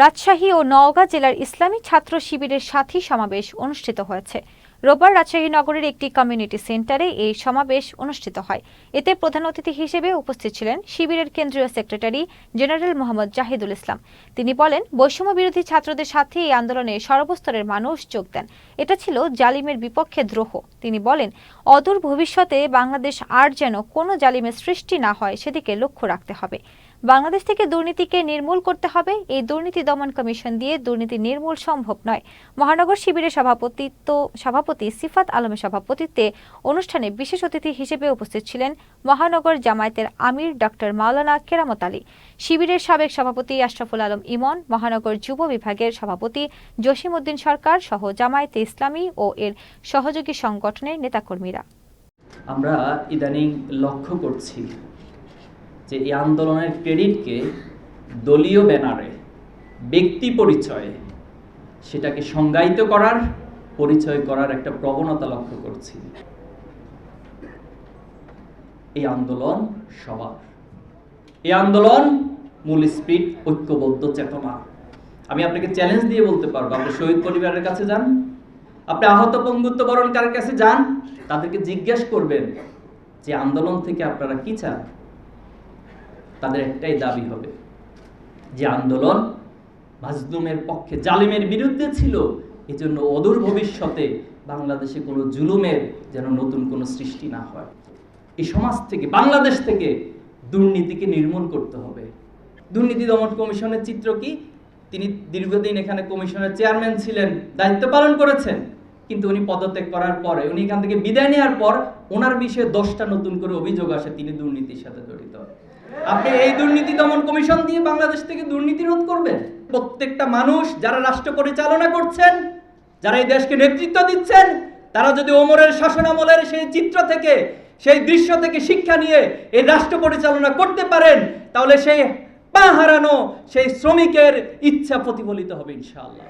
রাজশাহী ও নওগাঁ জেলার ইসলামী ছাত্র শিবিরের সাথী সমাবেশ অনুষ্ঠিত হয়েছে। রোববার রাজশাহী নগরের একটি কমিউনিটি সেন্টারে এই সমাবেশ অনুষ্ঠিত হয়। এতে প্রধান অতিথি হিসেবে উপস্থিত ছিলেন শিবিরের কেন্দ্রীয় সেক্রেটারি জেনারেল মোহাম্মদ জাহিদুল ইসলাম। তিনি বলেন, বৈষম্য বিরোধী ছাত্রদের সাথে এই আন্দোলনে সর্বস্তরের মানুষ যোগ দেন। এটা ছিল জালিমের বিপক্ষে দ্রোহ। তিনি বলেন, অদূর ভবিষ্যতে বাংলাদেশ আর যেন কোনো জালিমের সৃষ্টি না হয়, সেদিকে লক্ষ্য রাখতে হবে। বাংলাদেশ থেকে দুর্নীতিকে নির্মূল করতে হবে। এই দুর্নীতি দমন কমিশন দিয়ে দুর্নীতি নির্মূল সম্ভব নয়। মহানগর শিবিরের সভাপতিত্ব, সভাপতি সিফাত আলমের সভাপতিত্বে অনুষ্ঠানে বিশেষ অতিথি হিসেবে উপস্থিত ছিলেন মহানগর জামায়াতের আমির ডক্টর মাওলানা কেরামত আলী। শিবিরের সাবেক সভাপতি আশরাফুল আলম ইমন, মহানগর যুব বিভাগের সভাপতি জসিম উদ্দিন সরকার সহ জামায়াতে ইসলামী ও এর সহযোগী সংগঠনের নেতাকর্মীরা। আমরা ইদানিং লক্ষ্য করছি যে এই আন্দোলনের ক্রেডিটকে দলীয় ব্যানারে ব্যক্তি পরিচয়ে সেটাকে সংজ্ঞায়িত করার, পরিচয় করার একটা প্রবণতা লক্ষ্য করছি। এই আন্দোলন সবার। এই আন্দোলন মূল স্পিরিট ঐক্যবদ্ধ, চেতনা। আমি আপনাকে চ্যালেঞ্জ দিয়ে বলতে পারব, আপনি শহীদ পরিবারের কাছে যান, আপনি আহত পঙ্গুত্ব বরণকারের কাছে যান, তাদেরকে জিজ্ঞেস করবেন যে আন্দোলন থেকে আপনারা কি চান? তাদের একটাই দাবি হবে যে আন্দোলন মাজলুমের পক্ষে জালিমের বিরুদ্ধে ছিল, এজন্য অদূর ভবিষ্যতে বাংলাদেশে কোনো জুলুমের যেন নতুন কোনো সৃষ্টি না হয়। এই সমাজ থেকে, বাংলাদেশ থেকে দুর্নীতিকে নির্মূল করতে হবে। দুর্নীতি দমন কমিশনের চিত্র কি? তিনি দীর্ঘদিন এখানে কমিশনের চেয়ারম্যান ছিলেন, দায়িত্ব পালন করেছেন। কিন্তু উনি পদত্যাগ করার পরে, উনি এখান থেকে বিদায় নেওয়ার পর ওনার বিষয়ে দশটা নতুন করে অভিযোগ আসে, তিনি দুর্নীতির সাথে জড়িত। আপনি এই দুর্নীতি দমন কমিশন দিয়ে বাংলাদেশ থেকে দুর্নীতি রোধ করবেন? প্রত্যেকটা মানুষ যারা রাষ্ট্র পরিচালনা করছেন, যারা এই দেশকে নেতৃত্ব দিচ্ছেন, তারা যদি ওমরের শাসনামলের সেই চিত্র থেকে, সেই দৃশ্য থেকে শিক্ষা নিয়ে এই রাষ্ট্র পরিচালনা করতে পারেন, তাহলে সেই পা হারানো সেই শ্রমিকের ইচ্ছা প্রতিফলিত হবে ইনশাআল্লাহ।